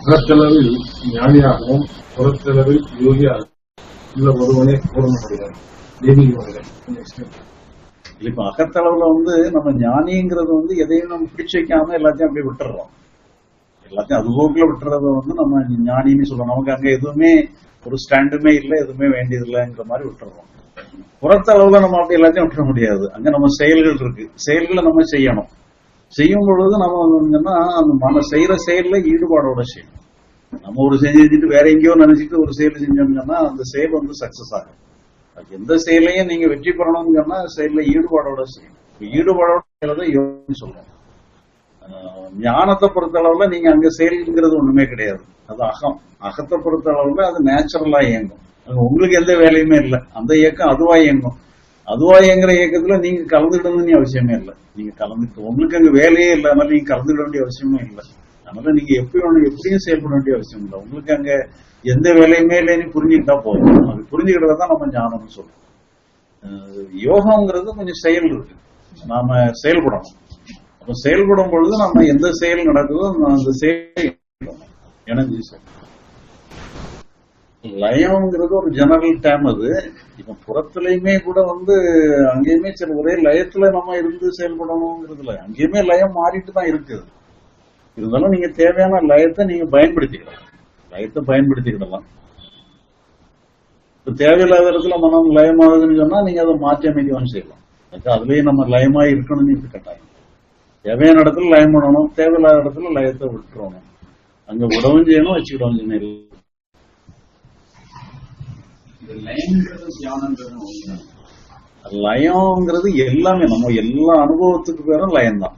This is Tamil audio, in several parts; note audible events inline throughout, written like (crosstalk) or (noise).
அகத்தளவில் ஞானியாகவும் புறத்தளவில் யோகியாகவும் உள்ள ஒருவனே பூர்ண முடியாது தெய்வீக இப்ப அகத்தளவுல வந்து நம்ம ஞானிங்கிறது வந்து எதையும் நம்ம பிடிச்சு வைக்காம எல்லாத்தையும் அப்படியே விட்டுறோம். எல்லாத்தையும் அது போக்குல விட்டுறத வந்து நம்ம ஞானின்னு சொல்றோம். நமக்கு அங்க எதுவுமே ஒரு ஸ்டாண்டுமே இல்லை எதுவுமே வேண்டியது இல்லைங்கிற மாதிரி விட்டுறோம். புறத்தளவுல நம்ம அப்படி எல்லாத்தையும் விட்டுற முடியாது. அங்க நம்ம செயல்கள் இருக்கு. செயல்களை நம்ம செய்யணும். செய்யும் பொழுது நம்ம வந்துன்னா அந்த மன செய்யற செயல்ல ஈடுபாடோட செய்யணும். நம்ம ஒரு செஞ்சுட்டு வேற எங்கேயோ நினைச்சிட்டு ஒரு செயல் செஞ்சோம்னா அந்த செயல் வந்து சக்சஸ் ஆகும். எந்த செயலையும் நீங்க வெற்றி பெறணும்னா செயல்ல ஈடுபாடோட செய்யணும். ஈடுபாடோட செய்யறத யோகம்னு சொல்றோம் ஆஹ் ஞானத்தை பொறுத்த அளவுல நீங்க அங்க செயல்ங்கிறது ஒண்ணுமே கிடையாது. அது அகம். அகத்தை பொறுத்த அளவுல அது நேச்சுரலா இயங்கும். உங்களுக்கு எந்த வேலையுமே இல்லை. அந்த இயக்கம் அதுவா இயங்கும். அதுவா எங்கிற இயக்கத்துல நீங்க கலந்துக்கணும்னு அவசியமே இல்லை. நீங்க கலந்துட்டு உங்களுக்கு அங்க வேலையே இல்லை அதனால நீங்க கலந்துக்கிட வேண்டிய அவசியமே இல்லை. அதனால நீங்க எப்படி ஒண்ணு எப்படியும் செயல்பட வேண்டிய அவசியம் இல்லை. உங்களுக்கு அங்க எந்த வேலையுமே இல்லைன்னு புரிஞ்சுக்கிட்டா போதும். அது புரிஞ்சுக்கிட்டதை தான் நம்ம ஞானம்னு சொல்றோம். யோகாங்கிறது கொஞ்சம் செயல் இருக்கு. நாம செயல்படணும். அப்ப செயல்படும் பொழுது நம்ம எந்த செயல் நடக்குதோ அந்த செயல் எனக்கு செயல். லயம்ங்கிறது ஒரு ஜெனரல் டேம் அது. இப்ப புறத்துலயுமே கூட வந்து அங்கேயுமே சில ஒரே லயத்துல நம்ம இருந்து செயல்படணுங்கிறதுல அங்கேயுமே லயம் மாறிட்டு தான் இருக்குது இருந்தாலும் நீங்க தேவையான லயத்தை நீங்க பயன்படுத்திக்கலாம். லயத்தை பயன்படுத்திக்கிடலாம். இப்ப தேவையில்லாத இடத்துல மனம் லயமாகுதுன்னு சொன்னா நீங்க அதை மாற்றி அமைக்கவும் செய்யலாம். அதுலயே நம்ம லயமா இருக்கணும்னு இது கட்டாயம். தேவையான இடத்துல லயம் பண்ணணும் தேவையில்லாத இடத்துல லயத்தை விட்டுறணும். அங்க விடவும் செய்யணும் வச்சுக்கிடவும் செய்யணும் இந்த லைன்ன்றது தியானன்றது ஒண்ணுதான். லயம்ங்கிறது எல்லாமே நம்ம எல்லா அனுபவத்துக்கு பேரும் லயம் தான்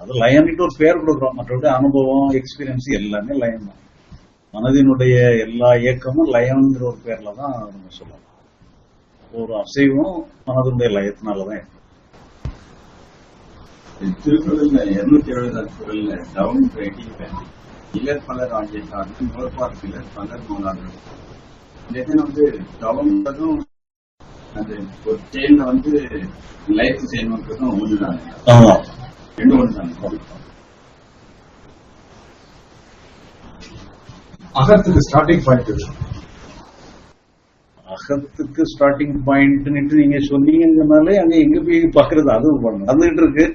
அது லயம்னுட்டு ஒரு பேர் கொடுக்குறோம். மற்றபடி அனுபவம் எக்ஸ்பீரியன்ஸ் எல்லாமே லயம் தான் மனதினுடைய எல்லா இயக்கமும் லயம்ங்கிற ஒரு பேர்ல தான் நம்ம சொல்லலாம். ஒரு அசைவும் மனதினுடைய லயத்தினாலதான் ஏற்படும். திருக்குறள்ல இருநூத்தி எழுபதாவது குரல்ல டவுன் எயிட்டின் இலர் பலர் ஆகிய சார்ந்து நோற்பார் சிலர் பலர் நோனார்கள் இதே வந்து டவுன்றதும் அது ஒரு செயல்ல வந்து லைஃப் செய்யணுன்றதும் ஒண்ணுதான் ஆமா. ரெண்டு ஒண்ணுதான் அகத்துக்கு ஸ்டார்டிங் பாயிண்ட் இது அகத்துக்கு ஸ்டார்டிங் பாயிண்ட் நீங்க சொன்னீங்கன்னாலே அங்க எங்க போய் பாக்குறது? அது நடந்துகிட்டு இருக்கு.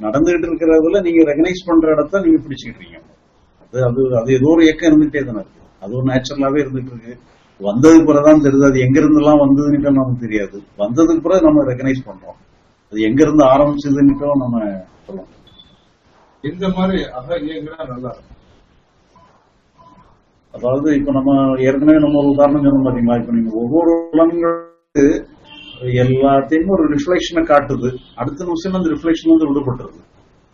நடந்துகிட்டு இருக்கிறதுல நீங்க ரெகனைஸ் பண்ற இடத்த நீங்க பிடிச்சிக்கிட்டு இருக்கீங்க அது அது அது ஏதோ ஒரு இயக்கம் இருந்துட்டே தானே இருக்கு. அது ஒரு நேச்சுரலாவே இருந்துட்டு இருக்கு. வந்ததுக்கு பிறகுதான் தெரியுது அது எங்க இருந்தெல்லாம் வந்ததுன்னு நமக்கு தெரியாது. வந்ததுக்கு பிறகு நம்ம ரெகனைஸ் பண்றோம் அது எங்க இருந்து ஆரம்பிச்சதுன்னு நம்ம சொல்லலாம் இந்த மாதிரி இயங்குனா நல்லா இருக்கும். அதாவது இப்ப நம்ம ஏற்கனவே நம்ம ஒரு உதாரணம் சொன்னோம் பாத்தீங்களா? இப்ப நீங்க ஒவ்வொரு புலன்களுக்கு எல்லாத்தையும் ஒரு ரிஃப்ளெக்ஷனை காட்டுது. அடுத்த நிமிஷம் அந்த ரிஃப்ளெக்ஷன் வந்து விடுபட்டுருது.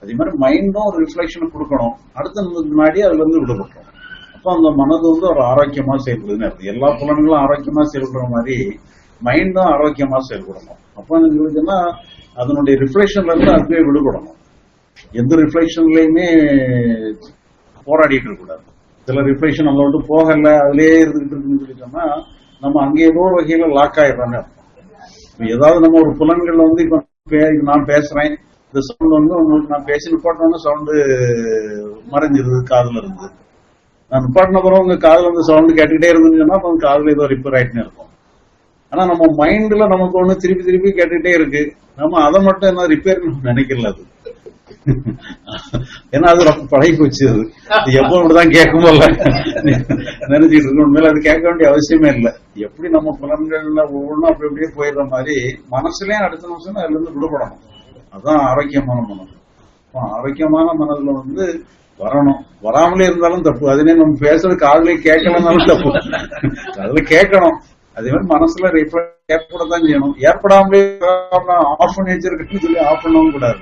அதே மாதிரி மைண்டும் ஒரு ரிஃப்ளெக்ஷனை கொடுக்கணும். அடுத்த முன்னாடி அதுல இருந்து விடுபட்டுரும். அப்போ அந்த மனது வந்து ஒரு ஆரோக்கியமா செயல்படுதுன்னு அர்த்தம். எல்லா புலன்களும் ஆரோக்கியமா செயல்படுற மாதிரி மைண்டும் ஆரோக்கியமா செயல்படணும். அப்போ எங்களுக்குன்னா அதனுடைய ரிஃப்ளெக்ஷன்ல இருந்து அதுவே விடுபடணும். எந்த ரிஃப்ளெக்ஷன்லயுமே போராடிட்டு இருக்க கூடாது சில ரிஃப்ளெக்ஷன் நம்மள விட்டு போகல அதுலயே இருந்துகிட்டு இருக்குன்னு சொல்லி நம்ம அங்கே ஏதோ ஒரு வகையில லாக் ஆயிடுறாங்க அர்த்தம். ஏதாவது நம்ம ஒரு புலன்கள்ல வந்து இப்ப நான் பேசுறேன். இந்த சவுண்ட் வந்து உங்களுக்கு நான் பேசி போட்டோன்னு சவுண்டு மறைஞ்சிருது காதுல இருந்து. நிப்பாட்டின அப்புறம் உங்க காதுல வந்து சவுண்ட் கேட்டுக்கிட்டே இருந்துச்சுன்னா அப்ப காதுல ஏதோ ரிப்பேர் ஆயிட்டுன்னு இருக்கும். ஆனா நம்ம மைண்ட்ல நமக்கு ஒண்ணு திருப்பி திருப்பி கேட்டுக்கிட்டே இருக்கு. நம்ம அதை மட்டும் என்ன ரிப்பேர் நினைக்கல அது. ஏன்னா அது ரொம்ப பழகி போச்சு அது. இது எப்போ இப்படிதான் கேட்கும்போல நினைச்சிட்டு இருக்கோம். உண்மையில அது கேட்க வேண்டிய அவசியமே இல்லை. எப்படி நம்ம புலன்கள்ல ஒவ்வொன்றும் அப்படி அப்படியே போயிடுற மாதிரி மனசுலயும் அடுத்த நிமிஷம் அதுல இருந்து விடுபடணும். அதுதான் ஆரோக்கியமான மனம் ஆரோக்கியமான மனதுல வந்து வரணும். வராமலே இருந்தாலும் தப்பு அதுனே நம்ம பேசுறது காதுல கேட்கலனாலும் தப்பு அதுல கேட்கணும். அதே மாதிரி மனசுல reflect ஏற்படத்தான் செய்யணும். ஏற்படாமலே ஆஃப் பண்ணி வச்சிருக்குன்னு சொல்லி ஆஃப் பண்ணவும் கூடாது.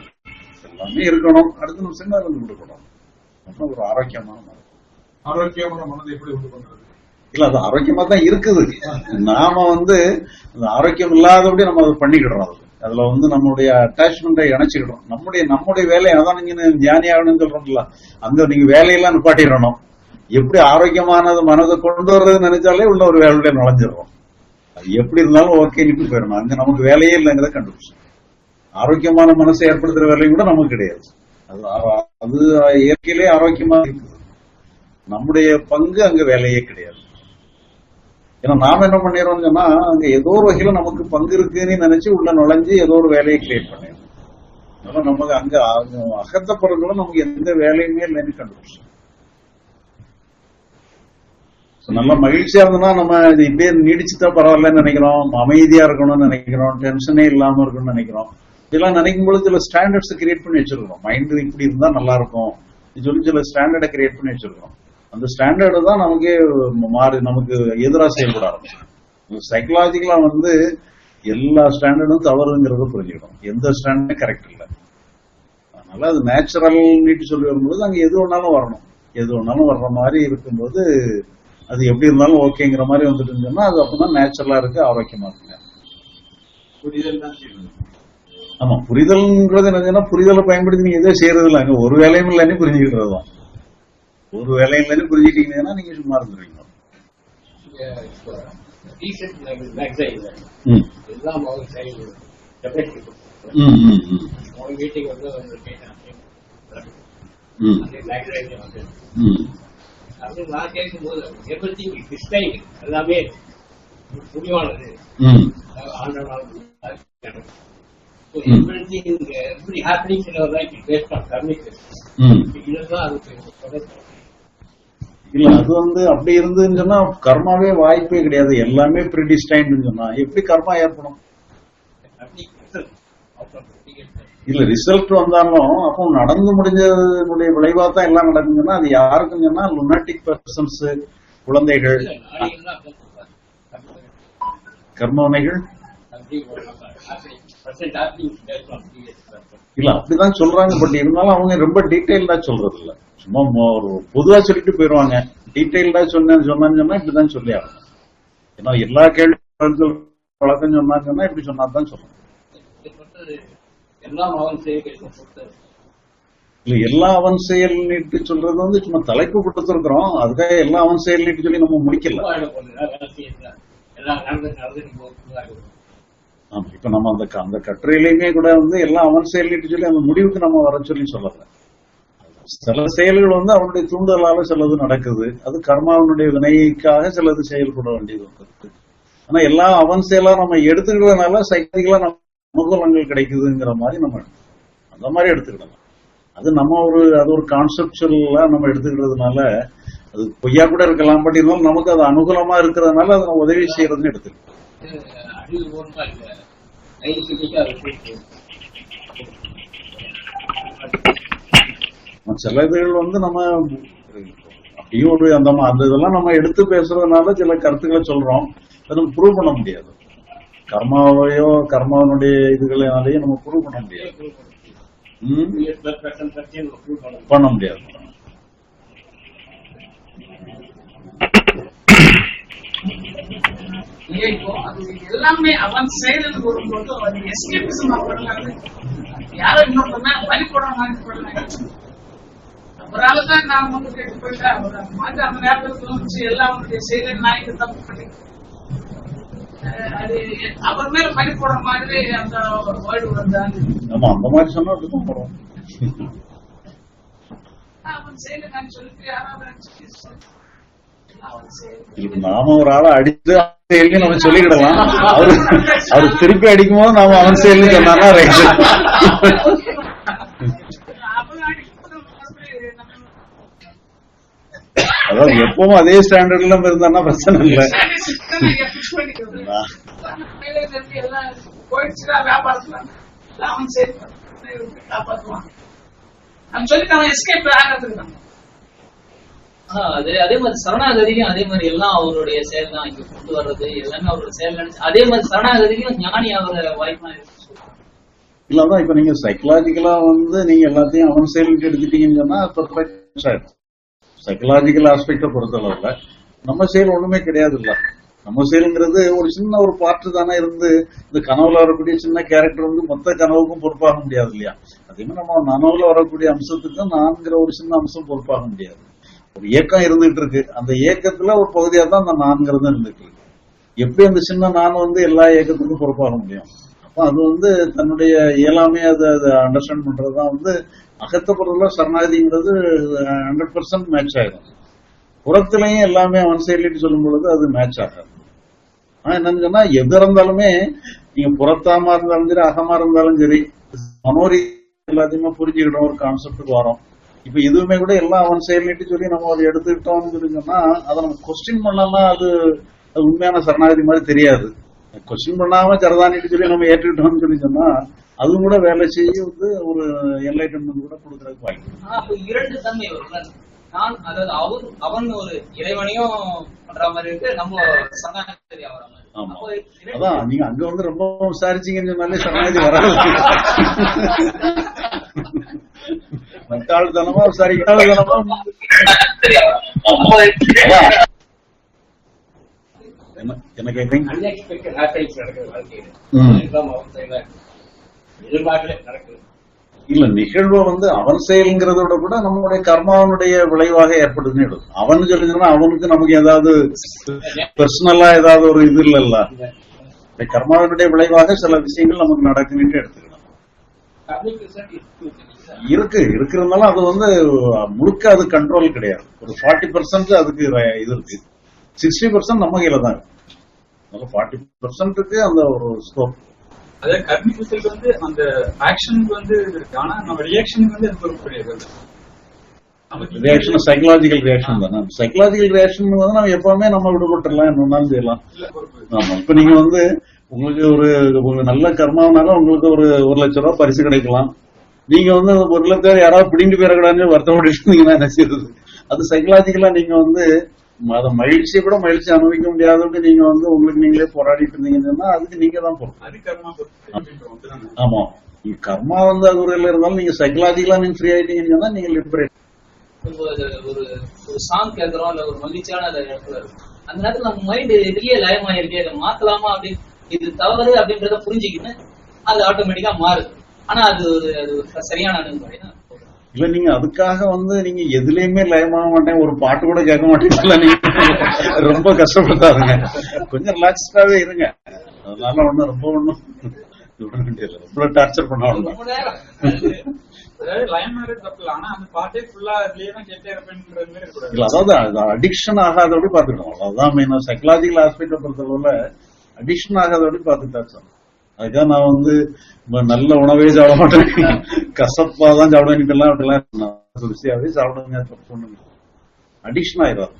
எல்லாமே இருக்கணும். அடுத்த நிமிஷம் அதுல இருந்து அப்புறம் ஒரு ஆரோக்கியமான மனம் ஆரோக்கியமான மனதை எப்படி உண்டு பண்றது இல்ல அது ஆரோக்கியமா தான் இருக்குது. நாம வந்து அந்த ஆரோக்கியம் இல்லாதபடி நம்ம அதை பண்ணிக்கிடுறோம். அது அதுல வந்து நம்மளுடைய அட்டாச்மெண்ட்டை இணைச்சிக்கிடும். நம்முடைய நம்முடைய வேலையை அதான் நீங்க ஞானி ஆகணும்னு சொல்றோம்ல. அந்த நீங்க வேலையெல்லாம் நிப்பாட்டிடணும். எப்படி ஆரோக்கியமானது மனதை கொண்டு வர்றதுன்னு நினைச்சாலே உள்ள ஒரு வேலையில நுழைஞ்சிடறோம். அது எப்படி இருந்தாலும் ஓகே நிட்டு போயிடணும். அங்க நமக்கு வேலையே இல்லைங்கிறத கண்டுபிடிச்சோம் ஆரோக்கியமான மனசை ஏற்படுத்துற வேலையும் கூட நமக்கு கிடையாது. அது அது இயற்கையிலே ஆரோக்கியமா இருக்குது. நம்முடைய பங்கு அங்க வேலையே கிடையாது. ஏன்னா நாம என்ன பண்ணிடுறோம்னு சொன்னா அங்க ஏதோ ஒரு வகையில நமக்கு பங்கு இருக்குன்னு நினைச்சு உள்ள நுழைஞ்சு ஏதோ ஒரு வேலையை கிரியேட் பண்ணிடுறோம். அதனால நமக்கு அங்க அகத்த பிறகுல நமக்கு எந்த வேலையுமே இல்லைன்னு கண்டுபிடிச்சோம். So, நல்லா மகிழ்ச்சியா இருந்ததுன்னா நம்ம இது இப்படியே நீடிச்சுட்டா பரவாயில்லன்னு நினைக்கிறோம். அமைதியா இருக்கணும்னு நினைக்கிறோம். டென்ஷனே இல்லாம இருக்கணும்னு நினைக்கிறோம். இதெல்லாம் நினைக்கும் பொழுது சில ஸ்டாண்டர்ட்ஸ் கிரியேட் பண்ணி வச்சிருக்கோம் மைண்ட் இப்படி இருந்தா நல்லா இருக்கும். சொல்லி சில ஸ்டாண்டர்டை கிரியேட் பண்ணி வச்சிருக்கோம் அந்த ஸ்டாண்டர்டு தான் நமக்கு மாறி நமக்கு எதிராக செயல்பட ஆரம்பிக்கும் சைக்கலாஜிக்கலா வந்து எல்லா ஸ்டாண்டர்டும் தவறுங்கிறத புரிஞ்சுக்கணும். எந்த ஸ்டாண்டர்டும் கரெக்ட் இல்லை. அதனால அது நேச்சுரல் நீட்டு சொல்லி வரும்போது அங்க எது வேணாலும் வரணும். எது வேணாலும் வர்ற மாதிரி இருக்கும்போது அது எப்படி இருந்தாலும் ஓகேங்கிற மாதிரி வந்துட்டு சொன்னா அது அப்பதான் நேச்சுரலா இருக்கு ஆரோக்கியமா இருக்குங்க புரிதல் தான் ஆமா புரிதல்ன்றது என்னதுன்னா புரிதலை பயன்படுத்தி நீங்க எதோ செய்யறது இல்லை அங்க ஒரு வேலையும் இல்லைன்னு புரிஞ்சுக்கிறது தான் ஒரு வேலையும் இல்லைன்னு புரிஞ்சுக்கிட்டீங்கன்னா நீங்க சும்மா இருந்துருவீங்க. நான் கேட்கும்போது எல்லாமே முடிவானது. is based on communication. ம். இதுதான் அதுக்கு தொடர்பு. இல்ல அது வந்து அப்படி இருந்ததுன்னு சொன்னா கர்மாவே வாய்ப்பே கிடையாது. எல்லாமே ப்ரிடிஸ்டைன்னு சொன்னா. எப்படி கர்மா ஏற்படும்? இல்ல ரிசல்ட் வந்தாலும் அப்போ நடந்து முடிஞ்சதனுடைய விளைவா தான் எல்லாம் நடக்குதுன்னா அது யாருக்கும் சொன்னா லுனாட்டிக் பர்சன்ஸ் குழந்தைகள். கர்மவனைகள் அப்படி இல்ல அப்படிதான் சொல்றாங்க பட் இருந்தாலும் அவங்க ரொம்ப டீட்டெயில்டா சொல்றது இல்லை சும்மா ஒரு பொதுவா சொல்லிட்டு போயிருவாங்க. டீட்டெயில்டா சொன்னேன்னு சொன்னான்னு சொன்னா இப்படிதான் சொல்லி ஆகணும். ஏன்னா எல்லா கேள்வி வழக்கம் சொன்னான்னு சொன்னா இப்படி சொன்னா தான் சொல்லணும் இல்ல எல்லா அவன் செயல் நீட்டு சொல்றது வந்து சும்மா தலைப்பு கொடுத்துருக்குறோம். அதுக்காக எல்லா அவன் செயல் நீட்டு சொல்லி நம்ம முடிக்கல. ஆமா இப்ப நம்ம அந்த அந்த கட்டுரையிலையுமே கூட வந்து எல்லாம் அவன் செயல் நீட்டு சொல்லி அந்த முடிவுக்கு நம்ம வர சொல்லி சொல்லல. சில செயல்கள் வந்து அவனுடைய தூண்டுதலால சிலது நடக்குது. அது கர்மாவனுடைய வினைக்காக சிலது செயல்பட வேண்டியது இருக்கு ஆனா எல்லாம் அவன் செயலா நம்ம எடுத்துக்கிறதுனால சைக்கிளா நம்ம அனுகூலங்கள் கிடைக்குதுங்கிற மாதிரி நம்ம அந்த மாதிரி எடுத்துக்கிடலாம். அது நம்ம ஒரு அது ஒரு கான்செப்டுவலா நம்ம எடுத்துக்கிறதுனால அது பொய்யா கூட இருக்கலாம். பட் இருந்தாலும் நமக்கு அது அனுகூலமா இருக்கிறதுனால அதை உதவி செய்யறதுன்னு எடுத்துக்கலாம் சில இதுகள் வந்து நம்ம அப்படியும் ஒரு அந்த அந்த இதெல்லாம் நம்ம எடுத்து பேசுறதுனால சில கருத்துக்களை சொல்றோம். அது நம்ம ப்ரூவ் பண்ண முடியாது. கர்மாவையோ கர்மாவனுடைய இதுகளாலேயோ நம்ம ப்ரூவ் பண்ண முடியாது. பண்ண முடியாது. எல்லாமே அவன் செயலில் வரும்போது பண்ணாங்க அவரால தான் நான் போயிட்டேன் அந்த மாதிரி அந்த நேரத்தில் தோணுச்சு எல்லாம் அவருடைய செயலை நான் தப்பு பண்ணி அது அவர் மேல பலி போட மாதிரி அந்த வேர்டு வந்தாங்க. நம்ம அந்த மாதிரி சொன்னா அப்படிதான் அவன் செயலை நான் சொல்லிட்டு யாராவது நாம ஒரு ஆளை அடித்து செயல்னு நம்ம சொல்லிக்கிடலாம். அவரு அவரு திருப்பி அடிக்கும் போது நாம அவன் செயல்னு சொன்னா ரைட் அவன் அடிக்கும்போது மறுபடியும் நம்ம அதாவது (laughs) எப்பவும் அதே ஸ்டாண்டர்ட்ல நம்ம இருந்தான்னா பிரச்சனை இல்லை. (laughs) அது அதே மாதிரி சரணாகதியும் அதே மாதிரி எல்லாம் அவருடைய செயல் தான். இங்க கொண்டு வர்றது எல்லாமே அவரோட செயல் நினைச்சு அதே மாதிரி சரணாகதியும் ஞானி அவரை வாய்ப்பா இருக்கு இல்ல அதான் இப்ப நீங்க சைக்கலாஜிக்கலா வந்து நீங்க எல்லாத்தையும் அவன் செயலுக்கு எடுத்துட்டீங்கன்னு சொன்னா பெர்ஃபெக்ட் ஆயிடும். சைக்கலாஜிக்கல் ஆஸ்பெக்ட பொறுத்தளவுல நம்ம செயல் ஒண்ணுமே கிடையாது இல்ல. நம்ம செயலுங்கிறது ஒரு சின்ன ஒரு பார்ட் தானே இருந்து இந்த கனவுல வரக்கூடிய சின்ன கேரக்டர் வந்து மொத்த கனவுக்கும் பொறுப்பாக முடியாது இல்லையா? அதே மாதிரி நம்ம நனவுல வரக்கூடிய அம்சத்துக்கு நான்கிற ஒரு சின்ன அம்சம் பொறுப்பாக முடியாது. ஒரு இயக்கம் இருந்துட்டு இருக்கு. அந்த இயக்கத்துல ஒரு பகுதியா தான் அந்த நான்கிறது இருந்துட்டு இருக்கு. எப்படி அந்த சின்ன நான் வந்து எல்லா இயக்கத்துக்கும் பொறுப்பாக முடியும்? அப்ப அது வந்து தன்னுடைய இயலாமையை அதை அதை அண்டர்ஸ்டாண்ட் பண்றதுதான் வந்து அகத்த பொருள்ல சரணாகதிங்கிறது ஹண்ட்ரட் பர்சன்ட் மேட்ச் ஆயிடும் புறத்திலையும் எல்லாமே ஒன் சைட்லிட்டு சொல்லும் பொழுது அது மேட்ச் ஆகாது. ஆனா என்னன்னு சொன்னா எது இருந்தாலுமே நீங்க புறத்தாமா இருந்தாலும் சரி அகமா இருந்தாலும் சரி மனோரி எல்லாத்தையுமே புரிஞ்சுக்கிட்டோம் ஒரு கான்செப்டுக்கு வரோம். இப்ப இதுவுமே கூட எல்லாம் ஒன் சைட்லிட்டு சொல்லி நம்ம அதை எடுத்துக்கிட்டோம்னு சொல்லி சொன்னா அதை நம்ம கொஸ்டின் பண்ணலாம் அது அது உண்மையான சரணாகதி மாதிரி தெரியாது. கொஸ்டின் பண்ணாம சரதானிட்டு சொல்லி நம்ம ஏற்றுக்கிட்டோம்னு சொல்லி சொன்னா அதுவும் கூட வேலை செய்ய வந்து ஒரு என்லைட்டன்மெண்ட் கூட கொடுக்கறதுக்கு வாய்ப்பு இரண்டு தன்மை வரும்ல நான் அதாவது அவர் அவன் ஒரு இறைவனையும் பண்ற மாதிரி இருக்கு நம்ம சரணாகதி ஆகிற மாதிரி அதான் நீங்க அங்க வந்து ரொம்ப விசாரிச்சீங்கன்னு சொன்னாலே சரணாகதி வராது. (laughs) என்ன- என்ன எதிர்பார்க்கல நடக்குது இல்ல நிகழ்வு வந்து அவன் செயல்ங்கிறத விட கூட நம்மளுடைய கர்மாவனுடைய விளைவாக ஏற்படுதுன்னு எடுக்கும் அவன் சொல்லுங்கன்னா அவனுக்கு நமக்கு ஏதாவது பர்சனலா ஏதாவது ஒரு இது இல்லல்ல. இந்த கர்மாவினுடைய விளைவாக சில விஷயங்கள் நமக்கு நடக்குன்னு எடுத்துக்கணும் இருக்கு இருக்கிறதுனால அது வந்து முழுக்க அது கண்ட்ரோல் கிடையாது. ஒரு ஃபார்ட்டி பர்சன்ட் அதுக்கு இது இருக்கு. சிக்ஸ்டி பர்சன்ட் நம்ம கையில தான் இருக்கு. ஃபார்ட்டி பர்சன்ட்டுக்கு அந்த ஒரு ஸ்கோப் அதே கர்மிக் ரிசல்ட் வந்து அந்த ஆக்ஷனுக்கு வந்து இருக்கு ஆனா நம்ம ரியாக்ஷனுக்கு வந்து அது பொறுப்பு கிடையாது நமக்கு ரியாக்ஷன் சைக்கலாஜிக்கல் ரியாக்ஷன் தானே. சைக்கலாஜிக்கல் ரியாக்ஷன் வந்து நம்ம எப்பவுமே நம்ம விடுபட்டுறலாம் என்ன வேணாலும் செய்யலாம். ஆமா. இப்ப நீங்க வந்து உங்களுக்கு ஒரு நல்ல கர்மாவனால உங்களுக்கு ஒரு ஒரு லட்சம் ரூபாய் பரிசு கிடைக்கலாம். நீங்க வந்து ஒரு லட்சம் யாராவது பிடிங்கிட்டு போயிடக்கூடாதுன்னு வருத்தப்பட்டு என்ன செய்யுது அது சைக்கலாஜிக்கலா நீங்க வந்து அதை மகிழ்ச்சியை கூட மகிழ்ச்சி அனுபவிக்க முடியாதவங்க நீங்க வந்து உங்களுக்கு நீங்களே போராடிட்டு இருந்தீங்கன்னா அதுக்கு நீங்க தான் பொறுப்பு. ஆமா. நீங்க கர்மா வந்து அகுரையில இருந்தாலும் நீங்க சைக்கலாஜிக்கலா நீங்க ஃப்ரீ ஆயிட்டீங்கன்னு நீங்க லிபரேட் ஒரு ஒரு சாங் கேட்கறோம் இல்ல ஒரு மகிழ்ச்சியான இடத்துல இருக்கும். அந்த நேரத்துல நம்ம மைண்ட் இதுலயே லயமாயிருக்கே இதை மாத்தலாமா அப்படின்னு இது தவறு அப்படின்றத புரிஞ்சுக்கிட்டு அது ஆட்டோமேட்டிக்கா மாறுது. ஆனா அது ஒரு அது சரியான தான் இல்ல நீங்க அதுக்காக வந்து நீங்க எதுலயுமே லயமாக மாட்டேன் ஒரு பாட்டு கூட கேட்க மாட்டீங்களா நீங்க ரொம்ப கஷ்டப்பட்டாருங்க கொஞ்சம் ரிலாக்ஸ்டாவே இருங்க. அதனால ஒண்ணும் ரொம்ப ஒண்ணும். ரொம்ப டார்ச்சர் பண்ண அதாவது அடிக்ஷன் ஆகாதபடி பாத்துக்கணும் அவ்வளவுதான் மெயினா சைக்கலாஜிக்கல் ஆஸ்பெக்ட பொறுத்தளவுல அடிக்ஷன் ஆகாதபடி பாத்துட்டா அதுக்காக நான் வந்து நல்ல உணவே சாப்பிட மாட்டேன். கசப்பா தான் சாப்பிடுவேன் இப்பெல்லாம் அப்படிலாம் ருசியாவே சாப்பிடுங்க சொன்னுங்க அடிக்ஷன் ஆயிடும்